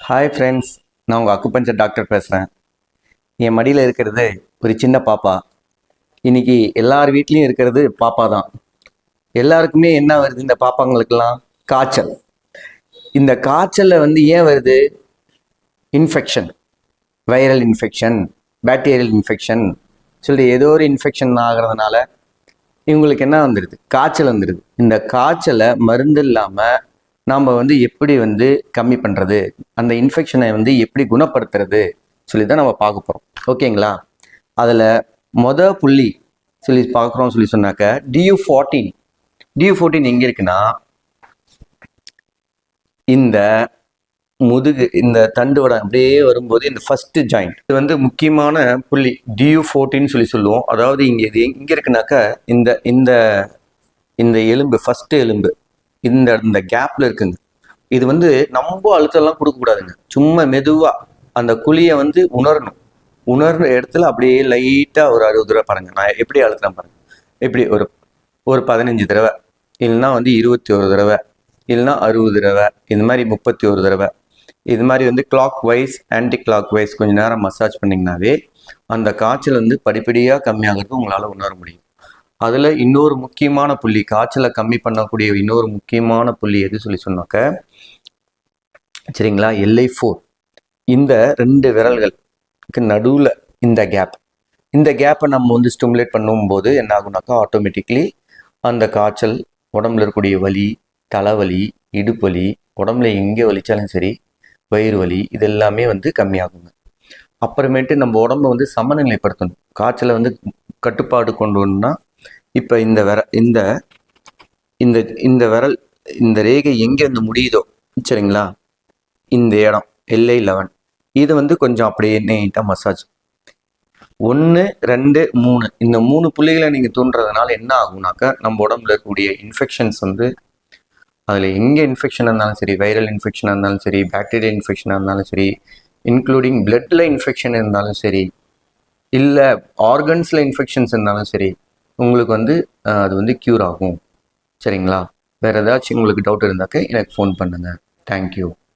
Hi friends நான் உங்கள் acupuncture doctor பேசுகிறேன் என் மடியில் இருக்கிறது ஒரு சின்ன பாப்பா. இன்றைக்கி எல்லார் வீட்லேயும் இருக்கிறது பாப்பா தான் எல்லாருக்குமே என்ன வருது இந்த பாப்பாங்களுக்கெல்லாம்? காய்ச்சல். இந்த காய்ச்சலில் வந்து ஏன் வருது? Infection viral infection bacterial infection சொல்லி ஏதோ ஒரு இன்ஃபெக்ஷன் ஆகிறதுனால இவங்களுக்கு என்ன வந்துடுது காய்ச்சல் வந்துடுது இந்த காய்ச்சலை மருந்து இல்லாமல் நாம் வந்து எப்படி வந்து கம்மி பண்ணுறது அந்த இன்ஃபெக்ஷனை வந்து எப்படி குணப்படுத்துறது சொல்லி தான் நம்ம பார்க்க போகிறோம் ஓகேங்களா அதில் மொத புள்ளி சொல்லி பார்க்குறோம் சொல்லி சொன்னாக்க டியூ ஃபார்ட்டீன் டியூ ஃபோர்டீன் எங்கே இருக்குன்னா இந்த முதுகு இந்த தண்டு வடம் அப்படியே வரும்போது இந்த ஃபர்ஸ்ட் ஜாயிண்ட் இது வந்து முக்கியமான புள்ளி டியூ ஃபோர்டீன் சொல்லி சொல்லுவோம். அதாவது இங்கே இது எங்கே இருக்குனாக்க இந்த இந்த இந்த எலும்பு ஃபர்ஸ்ட் எலும்பு. இந்த இந்த கேப்ல இருக்குங்க. இது வந்து ரொம்ப அழுத்தம்லாம் கொடுக்கக்கூடாதுங்க. சும்மா மெதுவா அந்த குழியை வந்து உணரணும். உணர்ற இடத்துல அப்படியே லைட்டா ஒரு அறுபது தடவை பாருங்க. நான் எப்படி அழுத்துறேன் பாருங்க. எப்படி ஒரு ஒரு பதினஞ்சு தடவை இல்லைன்னா வந்து இருபத்தி ஒரு தடவை இல்லைன்னா அறுபது தடவை இந்த மாதிரி முப்பத்தி ஒரு தடவை. இது மாதிரி வந்து clockwise anticlockwise கொஞ்சம் நேரம் மசாஜ் பண்ணிங்கனாவே அந்த காய்ச்சல் வந்து படிப்படியாக கம்மியாகிறது உங்களால் உணர முடியும். அதில் இன்னொரு முக்கியமான புள்ளி காய்ச்சலை கம்மி பண்ணக்கூடிய இன்னொரு முக்கியமான புள்ளி எது சொல்லி சொன்னாக்க சரிங்களா? LI four. இந்த ரெண்டு விரல்களுக்கு நடுவில் இந்த கேப் இந்த கேப்பை நம்ம வந்து ஸ்டிமுலேட் பண்ணும்போது என்ன ஆகுனாக்கா ஆட்டோமேட்டிக்லி அந்த காய்ச்சல் உடம்புல இருக்கக்கூடிய வலி தலைவலி இடுப்பு வலி உடம்புல எங்கே வலிச்சாலும் சரி வயிறு வலி இது எல்லாமே வந்து கம்மியாகுங்க. அப்புறமேட்டு நம்ம உடம்ப வந்து சமநிலைப்படுத்தணும். காய்ச்சலை வந்து கட்டுப்பாடு கொண்டு வரணும்னா இப்போ இந்த விர இந்த இந்த இந்த விரல் இந்த ரேகை எங்கே வந்து முடியுதோ சரிங்களா? இந்த இடம் எல்ஐ லெவன் இது வந்து கொஞ்சம் அப்படியே நீட்டாக மசாஜ் ஒன்று ரெண்டு மூணு. இந்த மூணு புள்ளிகளை நீங்கள் தூண்டுறதுனால என்ன ஆகும்னாக்கா நம்ம உடம்புல இருக்கக்கூடிய இன்ஃபெக்ஷன்ஸ் வந்து அதில் எங்கே இன்ஃபெக்ஷனாக இருந்தாலும் சரி வைரல் இன்ஃபெக்ஷனாக இருந்தாலும் சரி பேக்டீரியல் இன்ஃபெக்ஷனாக இருந்தாலும் சரி இன்க்ளூடிங் பிளட்டில் இன்ஃபெக்ஷன் இருந்தாலும் சரி இல்லை ஆர்கன்ஸில் இன்ஃபெக்ஷன்ஸ் இருந்தாலும் சரி உங்களுக்கு வந்து அது வந்து க்யூர் ஆகும். சரிங்களா? வேறு ஏதாச்சும் உங்களுக்கு டவுட் இருந்தாக்க எனக்கு ஃபோன் பண்ணுங்கள் தேங்க்யூ